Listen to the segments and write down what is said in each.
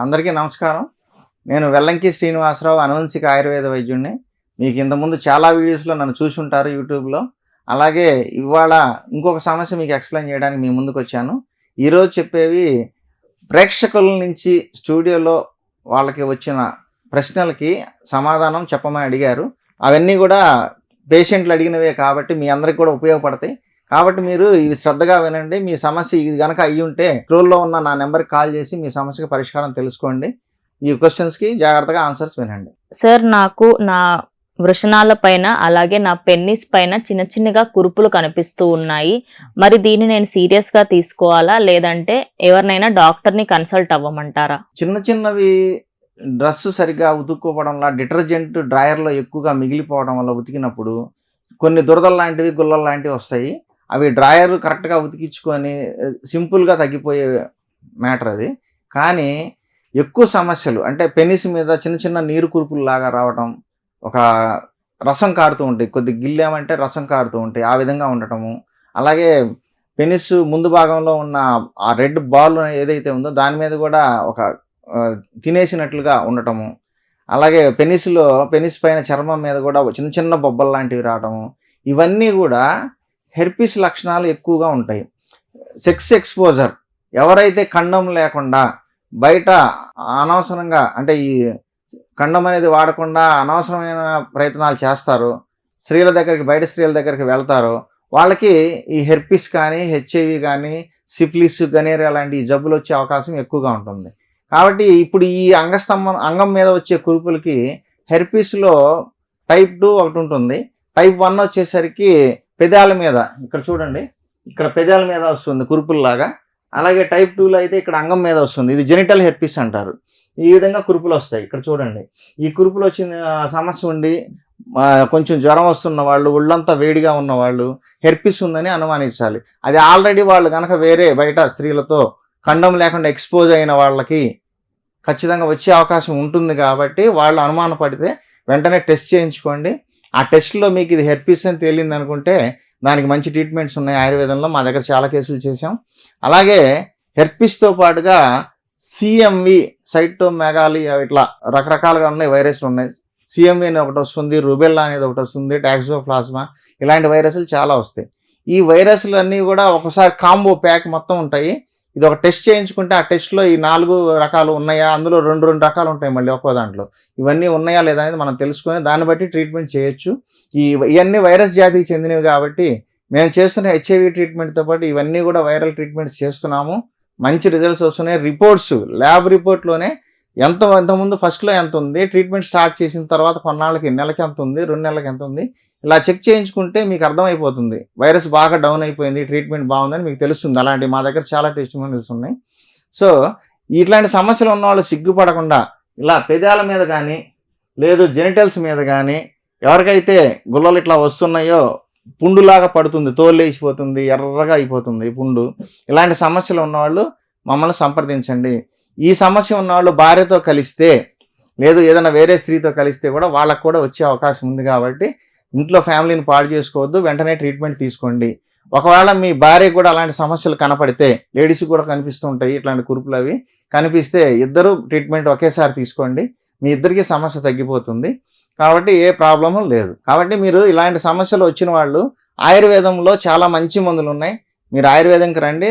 అందరికీ నమస్కారం. నేను వెల్లంకి శ్రీనివాసరావు అనువంశిక ఆయుర్వేద వైద్యుడిని మీకు ఇంతకుముందు చాలా వీడియోస్లో నన్ను చూసి ఉంటారు యూట్యూబ్లో. అలాగే ఇవాళ ఇంకొక సమస్య మీకు ఎక్స్ప్లెయిన్ చేయడానికి మీ ముందుకు వచ్చాను. ఈరోజు చెప్పేవి ప్రేక్షకుల నుంచి స్టూడియోలో వాళ్ళకి వచ్చిన ప్రశ్నలకి సమాధానం చెప్పమని అడిగారు. అవన్నీ కూడా పేషెంట్లు అడిగినవే కాబట్టి మీ అందరికి కూడా ఉపయోగపడతాయి. కాబట్టి మీరు ఇవి శ్రద్ధగా వినండి. మీ సమస్య ఇది కనుక అయ్యి ఉంటే స్క్రోల్లో ఉన్న నా నెంబర్కి కాల్ చేసి మీ సమస్యకి పరిష్కారం తెలుసుకోండి. ఈ క్వశ్చన్స్కి జాగ్రత్తగా ఆన్సర్స్ వినండి. సార్ నాకు నా వృషణాల పైన అలాగే నా పెన్నిస్ పైన చిన్న చిన్నగా కురుపులు కనిపిస్తూ ఉన్నాయి. మరి దీన్ని నేను సీరియస్గా తీసుకోవాలా? లేదంటే ఎవరినైనా డాక్టర్ని కన్సల్ట్ అవ్వమంటారా? చిన్న చిన్నవి డ్రెస్ సరిగ్గా ఉతుక్కోవడం వల్ల డిటర్జెంట్ డ్రాయర్లో ఎక్కువగా మిగిలిపోవడం వల్ల ఉతికినప్పుడు కొన్ని దురదలు లాంటివి గుల్లలు లాంటివి వస్తాయి. అవి డ్రాయర్ కరెక్ట్గా ఉతికించుకొని సింపుల్గా తగ్గిపోయే మ్యాటర్ అది. కానీ ఎక్కువ సమస్యలు అంటే పెనిస్ మీద చిన్న చిన్న నీరు కురుపులు లాగా రావటం ఒక రసం కారుతూ ఉంటాయి. కొద్ది గిల్లామంటే రసం కారుతూ ఉంటాయి. ఆ విధంగా ఉండటము. అలాగే పెనిస్ ముందు భాగంలో ఉన్న ఆ రెడ్ బాల్ ఏదైతే ఉందో దాని మీద కూడా ఒక తినేసినట్లుగా ఉండటము. అలాగే పెనిస్లో పెనిస్ పైన చర్మం మీద కూడా చిన్న చిన్న బొబ్బలు లాంటివి రావటము. ఇవన్నీ కూడా హెర్పిస్ లక్షణాలు ఎక్కువగా ఉంటాయి. సెక్స్ ఎక్స్పోజర్ ఎవరైతే ఖండం లేకుండా బయట అనవసరంగా అంటే ఈ ఖండం అనేది వాడకుండా అనవసరమైన ప్రయత్నాలు చేస్తారు స్త్రీల దగ్గరికి బయట స్త్రీల దగ్గరికి వెళ్తారో వాళ్ళకి ఈ హెర్పిస్ కానీ హెచ్ఐవి కానీ సిఫిలిస్ గనేరియా లాంటి జబ్బులు వచ్చే అవకాశం ఎక్కువగా ఉంటుంది. కాబట్టి ఇప్పుడు ఈ అంగస్తంభం అంగం మీద వచ్చే కురుపులకి హెర్పిస్లో టైప్ టూ ఒకటి ఉంటుంది. టైప్ వన్ వచ్చేసరికి పెదాల మీద ఇక్కడ చూడండి ఇక్కడ పెదాల మీద వస్తుంది కురుపుల్లాగా. అలాగే టైప్ టూలో అయితే ఇక్కడ అంగం మీద వస్తుంది. ఇది జెనిటల్ హెర్పిస్ అంటారు. ఈ విధంగా కురుపులు వస్తాయి. ఇక్కడ చూడండి ఈ కురుపులు వచ్చిన సమస్య ఉండి కొంచెం జ్వరం వస్తున్న వాళ్ళు ఒళ్ళంతా వేడిగా ఉన్నవాళ్ళు హెర్పిస్ ఉందని అనుమానించాలి. అది ఆల్రెడీ వాళ్ళు కనుక వేరే బయట స్త్రీలతో ఖండం లేకుండా ఎక్స్పోజ్ అయిన వాళ్ళకి ఖచ్చితంగా వచ్చే అవకాశం ఉంటుంది కాబట్టి వాళ్ళు అనుమానపడితే వెంటనే టెస్ట్ చేయించుకోండి. ఆ టెస్ట్లో మీకు ఇది హెర్పిస్ అని తేలింది అనుకుంటే దానికి మంచి ట్రీట్మెంట్స్ ఉన్నాయి ఆయుర్వేదంలో. మా దగ్గర చాలా కేసులు చేసాం అలాగే హెర్పిస్తో పాటుగా సిఎంవి సైటోమెగాలి ఇట్లా రకరకాలుగా ఉన్నాయి వైరస్లు ఉన్నాయి. సిఎంవి అని ఒకటి వస్తుంది రుబెల్లా అనేది ఒకటి వస్తుంది టాక్సోప్లాస్మా ఇలాంటి వైరస్లు చాలా వస్తాయి. ఈ వైరస్లు అన్నీ కూడా ఒకసారి కాంబో ప్యాక్ మొత్తం ఉంటాయి. ఇది ఒక టెస్ట్ చేయించుకుంటే ఆ టెస్ట్లో ఈ నాలుగు రకాలు ఉన్నాయా? అందులో రెండు రెండు రకాలు ఉంటాయి మళ్ళీ ఒక్కో దాంట్లో. ఇవన్నీ ఉన్నాయా లేదా అనేది మనం తెలుసుకొని దాన్ని బట్టి ట్రీట్మెంట్ చేయొచ్చు. ఈ ఇవన్నీ వైరస్ జాతికి చెందినవి కాబట్టి మేము చేస్తున్న హెచ్ఐవి ట్రీట్మెంట్తో పాటు ఇవన్నీ కూడా వైరల్ ట్రీట్మెంట్స్ చేస్తున్నాము. మంచి రిజల్ట్స్ వస్తున్నాయి. రిపోర్ట్స్ ల్యాబ్ రిపోర్ట్లోనే ఎంత ఎంతముందు ఫస్ట్లో ఎంత ఉంది? ట్రీట్మెంట్ స్టార్ట్ చేసిన తర్వాత కొన్నాళ్ళకి నెలకి ఎంత ఉంది? రెండు నెలలకి ఎంత ఉంది? ఇలా చెక్ చేయించుకుంటే మీకు అర్థమైపోతుంది. వైరస్ బాగా డౌన్ అయిపోయింది ట్రీట్మెంట్ బాగుందని మీకు తెలుస్తుంది. అలాంటి మా దగ్గర చాలా టెస్టిమోనియల్స్ ఉన్నాయి. సో ఇట్లాంటి సమస్యలు ఉన్న వాళ్ళు సిగ్గుపడకుండా ఇలా పెదాల మీద కానీ లేదు జెనిటల్స్ మీద కానీ ఎవరికైతే గుల్లలు ఇట్లా వస్తున్నాయో పుండులాగా పడుతుంది తోలు లేచిపోతుంది ఎర్రగా అయిపోతుంది పుండు. ఇలాంటి సమస్యలు ఉన్నవాళ్ళు మమ్మల్ని సంప్రదించండి. ఈ సమస్య ఉన్నవాళ్ళు భార్యతో కలిస్తే లేదు ఏదైనా వేరే స్త్రీతో కలిస్తే కూడా వాళ్ళకు కూడా వచ్చే అవకాశం ఉంది కాబట్టి ఇంట్లో ఫ్యామిలీని పాడు చేసుకోవద్దు వెంటనే ట్రీట్మెంట్ తీసుకోండి. ఒకవేళ మీ భార్య కూడా అలాంటి సమస్యలు కనపడితే లేడీస్కి కూడా కనిపిస్తుంటాయి ఇట్లాంటి కురుపులు అవి. కనిపిస్తే ఇద్దరు ట్రీట్మెంట్ ఒకేసారి తీసుకోండి. మీ ఇద్దరికి సమస్య తగ్గిపోతుంది. కాబట్టి ఏ ప్రాబ్లము లేదు. కాబట్టి మీరు ఇలాంటి సమస్యలు వచ్చిన వాళ్ళు ఆయుర్వేదంలో చాలా మంచి మందులు ఉన్నాయి. మీరు ఆయుర్వేదంకి రండి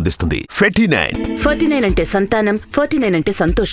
అందిస్తుంది. నైన్ ఫార్టీ నైన్ అంటే సంతానం ఫార్టీ నైన్ అంటే సంతోషం.